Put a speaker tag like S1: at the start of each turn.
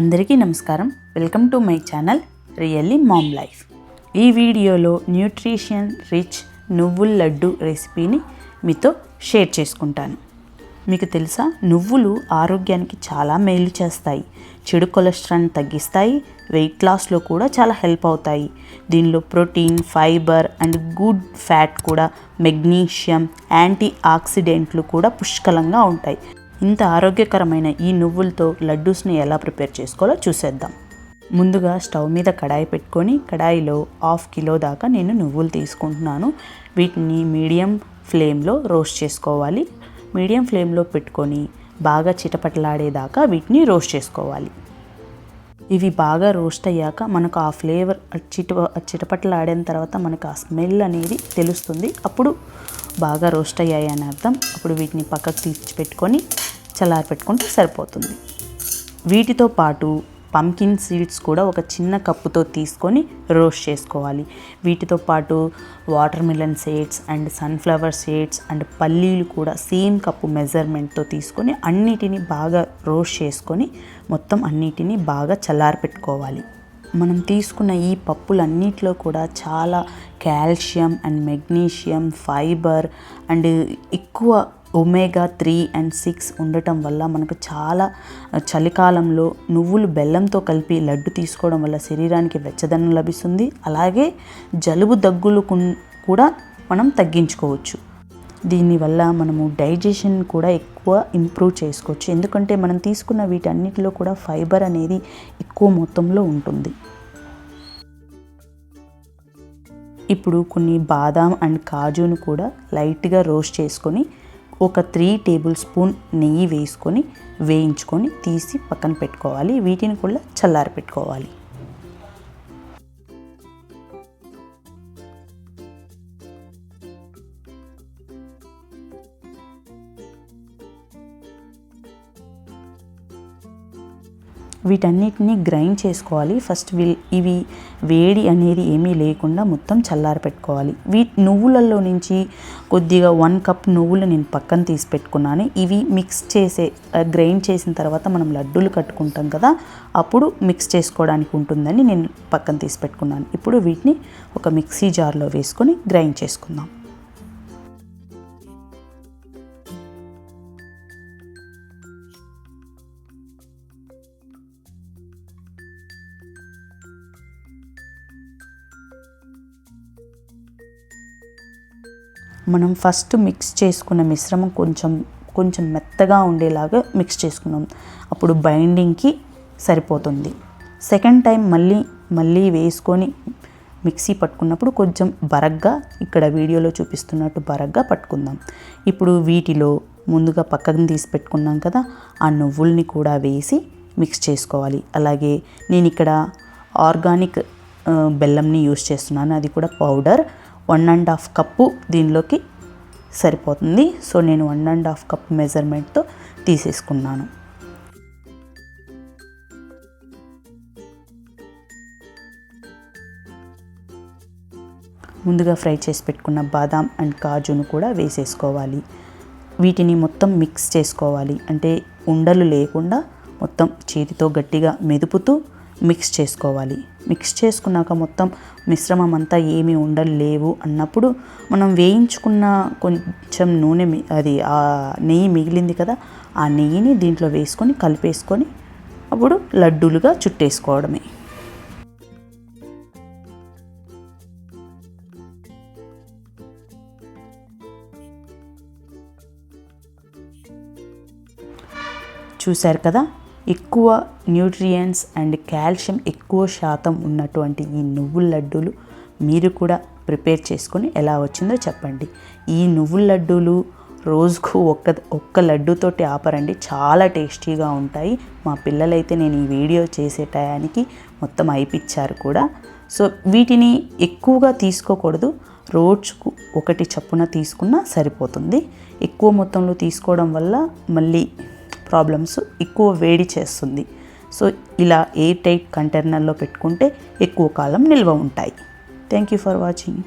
S1: అందరికీ నమస్కారం. Welcome to my channel really mom life. ఈ వీడియోలో న్యూట్రిషన్ రిచ్ నువ్వుల లడ్డు రెసిపీని మీతో షేర్ చేసుకుంటాను. మీకు తెలుసా నువ్వులు ఆరోగ్యానికి చాలా మేలు చేస్తాయి. చెడు కొలెస్ట్రాల్ని తగ్గిస్తాయి వెయిట్ లాస్లో కూడా చాలా హెల్ప్ అవుతాయి. దీనిలో protein fiber and good fat కూడా మెగ్నీషియం యాంటీ ఆక్సిడెంట్లు కూడా పుష్కలంగా ఉంటాయి. ఇంత ఆరోగ్యకరమైన ఈ నువ్వులతో లడ్డూస్ని ఎలా ప్రిపేర్ చేసుకోవాలో చూసేద్దాం. ముందుగా స్టవ్ మీద కడాయి పెట్టుకొని కడాయిలో హాఫ్ కిలో దాకా నేను నువ్వులు తీసుకుంటున్నాను. వీటిని మీడియం ఫ్లేమ్లో రోస్ట్ చేసుకోవాలి. మీడియం ఫ్లేమ్లో పెట్టుకొని బాగా చిటపటలాడేదాకా వీటిని రోస్ట్ చేసుకోవాలి. ఇవి బాగా రోస్ట్ అయ్యాక మనకు ఆ ఫ్లేవర్ చిట చిటపటలాడిన తర్వాత మనకు ఆ స్మెల్ అనేది తెలుస్తుంది. అప్పుడు బాగా రోస్ట్ అయ్యాయి అని అర్థం. అప్పుడు వీటిని పక్కకు తీసి పెట్టుకొని చల్లారి పెట్టుకుంటే సరిపోతుంది. వీటితో పాటు పంకిన్ సీడ్స్ కూడా ఒక చిన్న కప్పుతో తీసుకొని రోస్ట్ చేసుకోవాలి. వీటితో పాటు watermelon seeds and sunflower seeds and పల్లీలు కూడా సేమ్ కప్పు మెజర్మెంట్తో తీసుకొని అన్నిటిని బాగా రోస్ట్ చేసుకొని మొత్తం అన్నిటిని బాగా చల్లారి పెట్టుకోవాలి. మనం తీసుకున్న ఈ పప్పులన్నిటిలో కూడా చాలా calcium and magnesium fiber and ఎక్కువ ఒమేగా త్రీ అండ్ సిక్స్ ఉండటం వల్ల మనకు చాలా చలికాలంలో నువ్వులు బెల్లంతో కలిపి లడ్డు తీసుకోవడం వల్ల శరీరానికి వెచ్చదనం లభిస్తుంది. అలాగే జలుబు దగ్గులు కూడా మనం తగ్గించుకోవచ్చు. దీనివల్ల మనము డైజెషన్ కూడా ఎక్కువ ఇంప్రూవ్ చేసుకోవచ్చు. ఎందుకంటే మనం తీసుకున్న వీటన్నిటిలో కూడా ఫైబర్ అనేది ఎక్కువ మొత్తంలో ఉంటుంది. ఇప్పుడు కొన్ని బాదాం అండ్ కాజును కూడా లైట్గా రోస్ట్ చేసుకొని ఒక త్రీ టేబుల్ స్పూన్ నెయ్యి వేసుకొని వేయించుకొని తీసి పక్కన పెట్టుకోవాలి. వీటిని కూడా చల్లారి పెట్టుకోవాలి వీటన్నిటిని గ్రైండ్ చేసుకోవాలి. ఫస్ట్ వీ ఇవి వేడి అనేది ఏమీ లేకుండా మొత్తం చల్లారి పెట్టుకోవాలి. వీ నువ్వులలో నుంచి కొద్దిగా వన్ కప్ నువ్వులు నేను పక్కన తీసి పెట్టుకున్నాను. ఇవి మిక్స్ చేసే గ్రైండ్ చేసిన తర్వాత మనం లడ్డూలు కట్టుకుంటాం కదా అప్పుడు మిక్స్ చేసుకోవడానికి ఉంటుందని నేను పక్కన తీసి పెట్టుకున్నాను. ఇప్పుడు వీటిని ఒక మిక్సీ జార్లో వేసుకొని గ్రైండ్ చేసుకుందాం. మనం ఫస్ట్ మిక్స్ చేసుకున్న మిశ్రమం కొంచెం కొంచెం మెత్తగా ఉండేలాగా మిక్స్ చేసుకున్నాం. అప్పుడు బైండింగ్కి సరిపోతుంది. సెకండ్ టైం మళ్ళీ మళ్ళీ వేసుకొని మిక్సీ పట్టుకున్నప్పుడు కొంచెం బరగ్గా ఇక్కడ వీడియోలో చూపిస్తున్నట్టు బరగ్గా పట్టుకుందాం. ఇప్పుడు వీటిలో ముందుగా పక్కన తీసి పెట్టుకున్నాం కదా ఆ నువ్వుల్ని కూడా వేసి మిక్స్ చేసుకోవాలి. అలాగే నేను ఇక్కడ ఆర్గానిక్ బెల్లంని యూస్ చేస్తున్నాను. అది కూడా powder one and half cup దీనిలోకి సరిపోతుంది. సో నేను వన్ అండ్ హాఫ్ కప్ మెజర్మెంట్తో తీసేసుకున్నాను. ముందుగా ఫ్రై చేసి పెట్టుకున్న బాదాం అండ్ కాజును కూడా వేసేసుకోవాలి. వీటిని మొత్తం మిక్స్ చేసుకోవాలి. అంటే ఉండలు లేకుండా మొత్తం చేతితో గట్టిగా మెదుపుతూ మిక్స్ చేసుకోవాలి. మిక్స్ చేసుకున్నాక మొత్తం మిశ్రమం అంతా ఏమీ ఉండలేవు అన్నప్పుడు మనం వేయించుకున్న కొంచెం నూనె అది ఆ నెయ్యి మిగిలింది కదా ఆ నెయ్యిని దీంట్లో వేసుకొని కలిపేసుకొని అప్పుడు లడ్డూలుగా చుట్టేసుకోవడమే. చూశారు కదా? ఎక్కువ న్యూట్రియంట్స్ అండ్ కాల్షియం ఎక్కువ శాతం ఉన్నటువంటి ఈ నువ్వుల లడ్డూలు మీరు కూడా ప్రిపేర్ చేసుకొని ఎలా వచ్చిందో చెప్పండి. ఈ నువ్వుల లడ్డూలు రోజుకు ఒక్క ఒక్క లడ్డూతోటి ఆపరండి. చాలా టేస్టీగా ఉంటాయి. మా పిల్లలైతే నేను ఈ వీడియో చేసే టయానికి మొత్తం అయిపిచ్చారు కూడా. సో వీటిని ఎక్కువగా తీసుకోకూడదు. రోజుకు ఒకటి చప్పున తీసుకున్నా సరిపోతుంది. ఎక్కువ మొత్తంలో తీసుకోవడం వల్ల మళ్ళీ ప్రాబ్లమ్స్ ఎక్కువ వేడి చేస్తుంది. సో ఇలా ఎయిర్ టైట్ కంటైనర్లో పెట్టుకుంటే ఎక్కువ కాలం నిల్వ ఉంటాయి. Thank you for watching